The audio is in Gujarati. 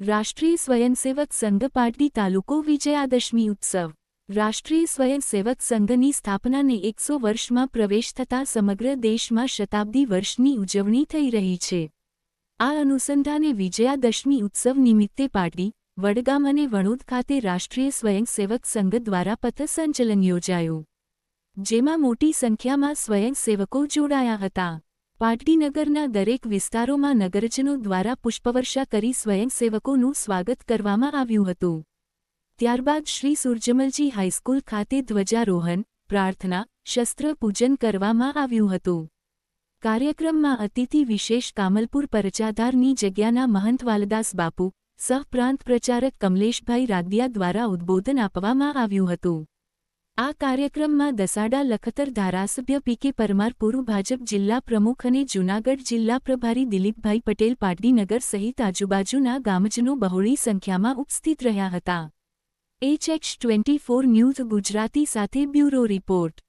રાષ્ટ્રીય સ્વયંસેવક સંઘ પાટડી તાલુકો વિજયાદશમી ઉત્સવ. રાષ્ટ્રીય સ્વયંસેવક સંઘની સ્થાપનાને એકસો વર્ષમાં પ્રવેશ થતાં સમગ્ર દેશમાં શતાબ્દી વર્ષની ઉજવણી થઈ રહી છે. આ અનુસંધાને વિજયાદશમી ઉત્સવ નિમિત્તે પાટડી, વડગામ અને વણોદ ખાતે રાષ્ટ્રીય સ્વયંસેવક સંઘ દ્વારા પથસંચલન યોજાયું. જેમાં મોટી સંખ્યામાં સ્વયંસેવકો જોડાયા હતા. પાટડીનગરના દરેક વિસ્તારોમાં નગરજનો દ્વારા પુષ્પવર્ષા કરી સ્વયંસેવકોનું સ્વાગત કરવામાં આવ્યું હતું. ત્યારબાદ શ્રી સુરજમલજી હાઈસ્કૂલ ખાતે ધ્વજારોહણ, પ્રાર્થના, શસ્ત્ર પૂજન કરવામાં આવ્યું હતું. કાર્યક્રમમાં અતિથિ વિશેષ કામલપુર પરચાધારની જગ્યાના મહંત વાલદાસ બાપુ સહપ્રાંત પ્રચારક કમલેશભાઈ રાગડિયા દ્વારા ઉદ્બોધન આપવામાં આવ્યું હતું. આ કાર્યક્રમમાં દસાડા લખતર ધારાસભ્ય પી કે પરમાર પૂર્વ ભાજપ જિલ્લા પ્રમુખ અને જૂનાગઢ જિલ્લા પ્રભારી દિલીપભાઈ પટેલ પાટડીનગર સહિત આજુબાજુના ગામજનો બહોળી સંખ્યામાં ઉપસ્થિત રહ્યા હતા. HH twenty four news Gujarati સાથે બ્યુરો રિપોર્ટ.